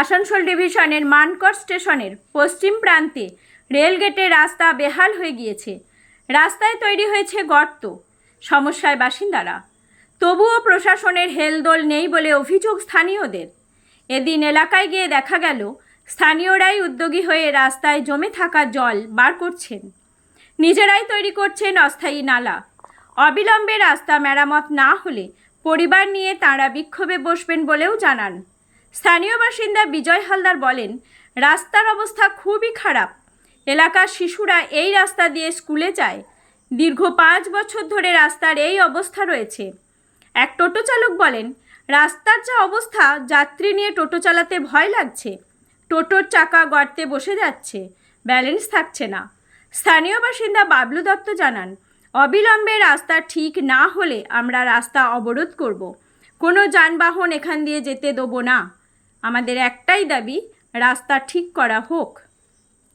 আসানসোল ডিভিশনের মানকর স্টেশনের পশ্চিম প্রান্তে রেলগেটের রাস্তা বেহাল হয়ে গিয়েছে। রাস্তায় তৈরি হয়েছে গর্ত। সমস্যায় বাসিন্দারা। তবুও প্রশাসনের হেলদোল নেই বলে অভিযোগ স্থানীয়দের। এদিন এলাকায় গিয়ে দেখা গেল, স্থানীয়রাই উদ্যোগী হয়ে রাস্তায় জমে থাকা জল বার করছেন। নিজেরাই তৈরি করছেন অস্থায়ী নালা। অবিলম্বে রাস্তা মেরামত না হলে পরিবার নিয়ে তাঁরা বিক্ষোভে বসবেন বলেও জানান। স্থানীয় বাসিন্দা বিজয় হালদার বলেন, রাস্তার অবস্থা খুবই খারাপ। এলাকার শিশুরা এই রাস্তা দিয়ে স্কুলে যায়। দীর্ঘ পাঁচ বছর ধরে রাস্তার এই অবস্থা রয়েছে। এক টোটো চালক বলেন, রাস্তার যা অবস্থা, যাত্রী নিয়ে টোটো চালাতে ভয় লাগছে। টোটোর চাকা গর্তে বসে যাচ্ছে, ব্যালেন্স থাকছে না। স্থানীয় বাসিন্দা বাবলু দত্ত জানান, অবিলম্বে রাস্তা ঠিক না হলে আমরা রাস্তা অবরোধ করব। কোনো যানবাহন এখান দিয়ে যেতে দেবো না। আমাদের একটাই দাবি রাস্তা ঠিক করা হোক।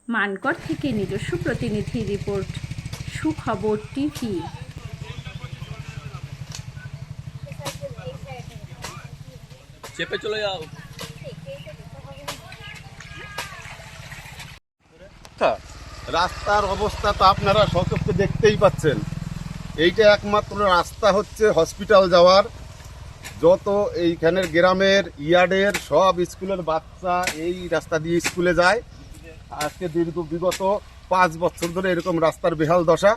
মানকর থেকে নিজস্ব প্রতিনিধি রিপোর্ট সুখবর টিভি। চেপে চলে যাও। রাস্তা রাস্তার অবস্থা তো আপনারা সচক্ষে দেখতেই পাচ্ছেন। এইটা একমাত্র রাস্তা হচ্ছে হসপিটাল যাওয়ার। যত এইখানের গ্রামের ইয়ার্ডের সব স্কুলের বাচ্চা এই রাস্তা দিয়ে স্কুলে যায়। আজকে দীর্ঘ বিগত পাঁচ বছর ধরে এরকম রাস্তার বেহাল দশা।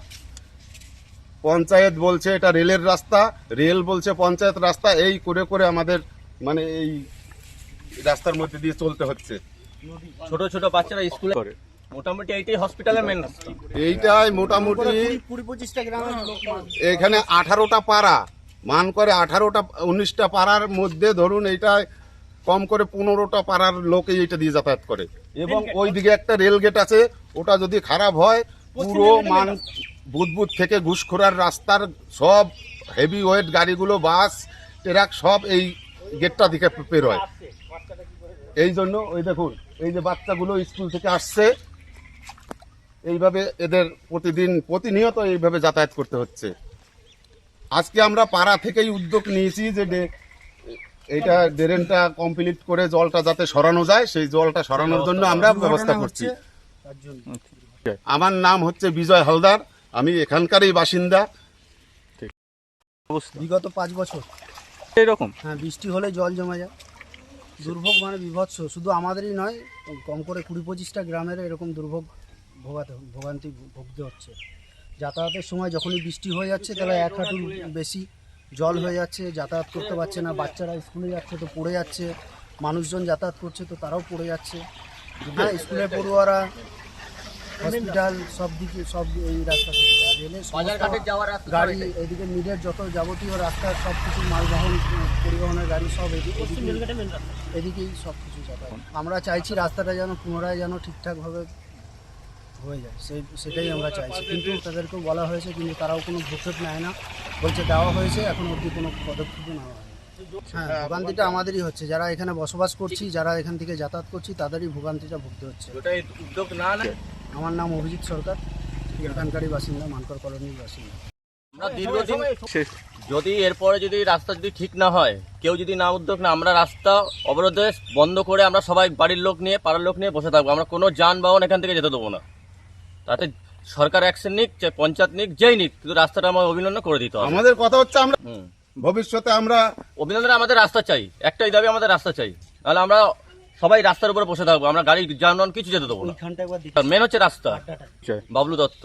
পঞ্চায়েত বলছে এটা রেলের রাস্তা রেল বলছে পঞ্চায়েত রাস্তা এই করে করে আমাদের মানে এই রাস্তার মধ্যে দিয়ে চলতে হচ্ছে। ছোট ছোট বাচ্চারা স্কুলে করে। মোটামুটি এইটাই হসপিটালের মেন রাস্তা। এইটাই মোটামুটি এখানে আঠারোটা পাড়া। মান করে আঠারোটা উনিশটা পাড়ার মধ্যে ধরুন এইটায় কম করে পনেরোটা পাড়ার লোকে এইটা দিয়ে যাতায়াত করে। এবং ওইদিকে একটা রেল গেট আছে ওটা যদি খারাপ হয় পুরো মান বুদবুদ থেকে ঘুষখোরার রাস্তার সব হেভি ওয়েট গাড়িগুলো বাস ট্রাক সব এই গেটটা দিকে বেরোয় এই জন্য ওই দেখুন এই যে বাচ্চাগুলো স্কুল থেকে আসছে এইভাবে এদের প্রতিদিন প্রতিনিয়ত এইভাবে যাতায়াত করতে হচ্ছে। আজকে আমরা পাড়া থেকেই উদ্যোগ নিয়েছি যে ডে- এইটা ড্রেনটা কমপ্লিট করে জলটা যাতে সরানো যায় সেই জলটা সরানোর জন্য আমরা ব্যবস্থা করছি। আমার নাম হচ্ছে বিজয় হালদার আমি এখানকারই বাসিন্দা। বিগত পাঁচ বছর। এরকম হ্যাঁ বৃষ্টি হলে জল জমে যায়। দুর্ভোগ মানে বিভৎস শুধু আমাদেরই নয় কম করে কুড়ি পঁচিশটা গ্রামের এরকম দুর্ভোগ ভোগাতে ভোগান্তি ভুগতে হচ্ছে। যাতায়াতের সময় যখনই বৃষ্টি হয়ে যাচ্ছে তাহলে এক হাঁটুর বেশি জল হয়ে যাচ্ছে যাতায়াত করতে পারছে না বাচ্চারা স্কুলে যাচ্ছে তো পড়ে যাচ্ছে মানুষজন যাতায়াত করছে তো তারাও পড়ে যাচ্ছে। হ্যাঁ স্কুলের পড়ুয়ারা হসপিটাল সব দিকে সব এই রাস্তা গাড়ি এদিকে মিডের যত যাবতীয় রাস্তা সব কিছু মালবাহন পরিবহনের গাড়ি সব এদিকে- এদিকেই সব কিছু যাতায়াত। আমরা চাইছি রাস্তাটা যেন পুনরায় যেন ঠিকঠাকভাবে হয়ে যায় সেই সেটাই আমরা চাইছি। কিন্তু তাদেরকেও বলা হয়েছে কিন্তু তারাও কোনো ভূক্ষেপ নেয় না। বলছে দেওয়া হয়েছে এখন অবধি কোনো পদক্ষেপ নেওয়া হয় হ্যাঁ ভোগান্তিটা আমাদেরই হচ্ছে। যারা এখানে বসবাস করছি যারা এখান থেকে যাতায়াত করছি তাদেরই ভোগান্তিটা ভুগতে হচ্ছে। উদ্যোগ না নেয়? আমার নাম অভিজিৎ সরকার এখানকারই বাসিন্দা মানকর কলোনির বাসিন্দা। আমরা দীর্ঘদিন যদি এরপরে যদি রাস্তা যদি ঠিক না হয় কেউ যদি না উদ্যোগ না আমরা রাস্তা অবরোধে বন্ধ করে আমরা সবাই বাড়ির লোক নিয়ে পাড়ার লোক নিয়ে বসে থাকব। আমরা কোনো যানবাহন এখান থেকে যেতে দেবো না। তাতে সরকার অ্যাকশন নিক চাই পঞ্চায়েত নিক যেই নিক কিন্তু রাস্তাটা আমার অভিনন্দন করে দিতে হবে। আমাদের কথা হচ্ছে আমরা ভবিষ্যতে আমরা অভিনন্দন আমাদের রাস্তা চাই একটাই দাবি আমাদের রাস্তা চাই। তাহলে আমরা সবাই রাস্তার উপরে বসে থাকব আমরা গাড়ি যানবাহন কিছু যেতে দেবো মেন হচ্ছে রাস্তা। Bablu Dutta.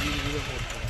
vira, vira, volta.